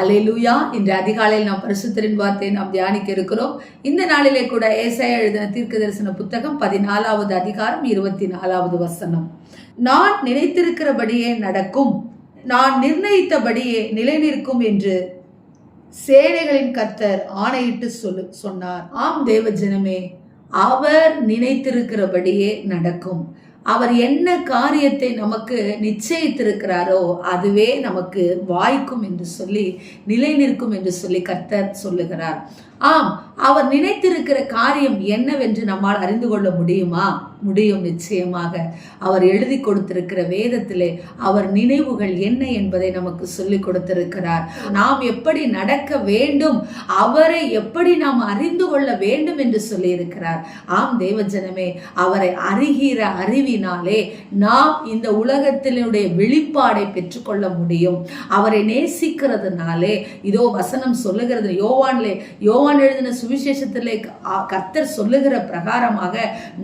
ஹalleluya. இன்று அதிகாலையில் நாம் பரிசுத்தரின் வார்த்தையை நாம் தியானிக்க இருக்கிறோம். இந்த நாளிலே கூட ஏசாய எழுதின தீர்க்க தரிசன புத்தகம் பதினாலாவது அதிகாரம் இருபத்தி நாலாவது வசனம். நான் நினைத்திருக்கிறபடியே நடக்கும். நான் நிர்ணயித்தபடியே நிலைநிற்கும் என்று சேனைகளின் கர்த்தர் ஆணையிட்டு சொல்லு சொன்னார். ஆம் தேவ ஜனமே அவர் நினைத்திருக்கிறபடியே நடக்கும். அவர் என்ன காரியத்தை நமக்கு நிச்சயித்திருக்கிறாரோ அதுவே நமக்கு வாய்க்கும் என்று சொல்லி நிலை நிற்கும் என்று சொல்லி கர்த்தர் சொல்லுகிறார். ஆம் அவர் நினைத்திருக்கிற காரியம் என்னவென்று நம்மால் அறிந்து கொள்ள முடியுமா? முடியும் நிச்சயமாக. அவர் எழுதி கொடுத்திருக்கிற வேதத்திலே அவர் நினைவுகள் என்ன என்பதை நமக்கு சொல்லி கொடுத்திருக்கிறார். நாம் எப்படி நடக்க வேண்டும்? அவரை எப்படி நாம் அறிந்து கொள்ள வேண்டும் என்று சொல்லியிருக்கிறார். ஆம் தேவஜனமே அவரை அறிகிற அறிவினாலே நாம் இந்த உலகத்தினுடைய வெளிப்பாடை பெற்றுக்கொள்ள முடியும். அவரை நேசிக்கிறதுனாலே இதோ வசனம் சொல்லுகிறது யோவான்லே யோவான் எழுதின சுவிசேஷத்தில் கர்த்தர் சொல்லுகிற பிரகாரமாக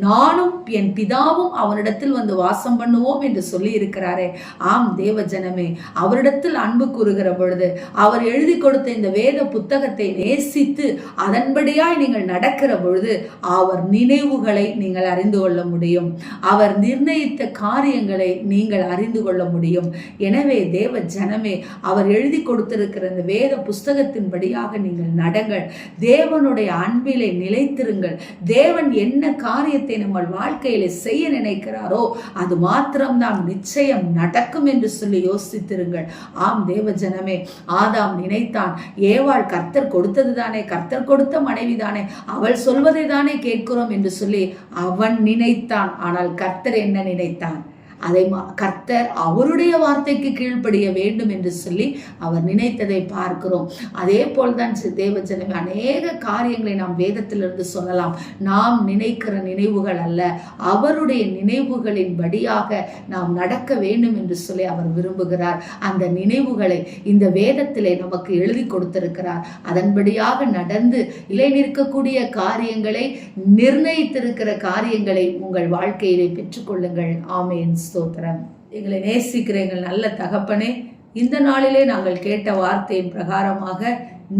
நானும் என் பிதாவும் அவனிடத்தில் வந்து வாசம் பண்ணுவோம் என்று சொல்லி இருக்கிறாரே ஆம் தேவ ஜனமே அவரிடத்தில் அன்பு கூறுகிற பொழுது அவர் எழுதி கொடுத்த இந்த வேத புத்தகத்தை நேசித்து அதன்படியாய் நீங்கள் நடக்கிற பொழுது அவர் நினைவுகளை நீங்கள் அறிந்து கொள்ள முடியும். அவர் நிர்ணயித்த காரியங்களை நீங்கள் அறிந்து கொள்ள முடியும். எனவே தேவ ஜனமே அவர் எழுதி கொடுத்திருக்கிற இந்த வேத புஸ்தகத்தின்படியாக நீங்கள் நடங்கள். தேவனுடைய அன்பிலே நிலைத்திருங்கள். தேவன் என்ன காரியத்தை நம்ம வாழ்க்கையில செய்ய நினைக்கிறாரோ அது மாத்திரம்தான் நிச்சயம் நடக்கும் என்று சொல்லி யோசித்திருங்கள். ஆம் தேவ ஜனமே ஆதாம் நினைத்தான் ஏவாள் கர்த்தர் கொடுத்தது தானே கர்த்தர் கொடுத்த மனைவி தானே அவள் சொல்வதை தானே கேட்கிறோம் என்று சொல்லி அவன் நினைத்தான். ஆனால் கர்த்தர் என்ன நினைத்தான்? அதை மா- கர்த்தர் அவருடைய வார்த்தைக்கு கீழ்ப்படிய வேண்டும் என்று சொல்லி அவர் நினைத்ததை பார்க்கிறோம். அதே போல்தான் சி- தேவஜனமே அநேக காரியங்களை நாம் வேதத்திலிருந்து சொல்லலாம். நாம் நினைக்கிற நினைவுகள் அல்ல. அவருடைய நினைவுகளின் படியாக நாம் நடக்க வேண்டும் என்று சொல்லி அவர் விரும்புகிறார். அந்த நினைவுகளை இந்த வேதத்திலே நமக்கு எழுதி கொடுத்திருக்கிறார். அதன்படியாக நடந்து இலை நிற்கக்கூடிய காரியங்களை நிர்ணயித்திருக்கிற காரியங்களை உங்கள் வாழ்க்கையிலே பெற்றுக்கொள்ளுங்கள். ஆமேன். ஸ்தோத்திரம். எங்களை நேசிக்கிற எங்கள் நல்ல தகப்பனே இந்த நாளிலே நாங்கள் கேட்ட வார்த்தையின் பிரகாரமாக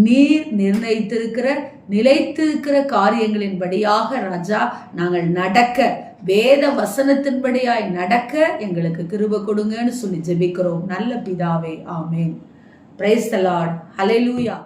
நீர் நிர்ணயித்திருக்கிற நிலைத்திருக்கிற காரியங்களின்படியாக ராஜா நாங்கள் நடக்க வேத வசனத்தின்படியாய் நடக்க எங்களுக்கு கிருப கொடுங்கன்னு சொல்லி ஜெபிக்கிறோம். நல்ல பிதாவே ஆமேன். Price தலாட் hallelujah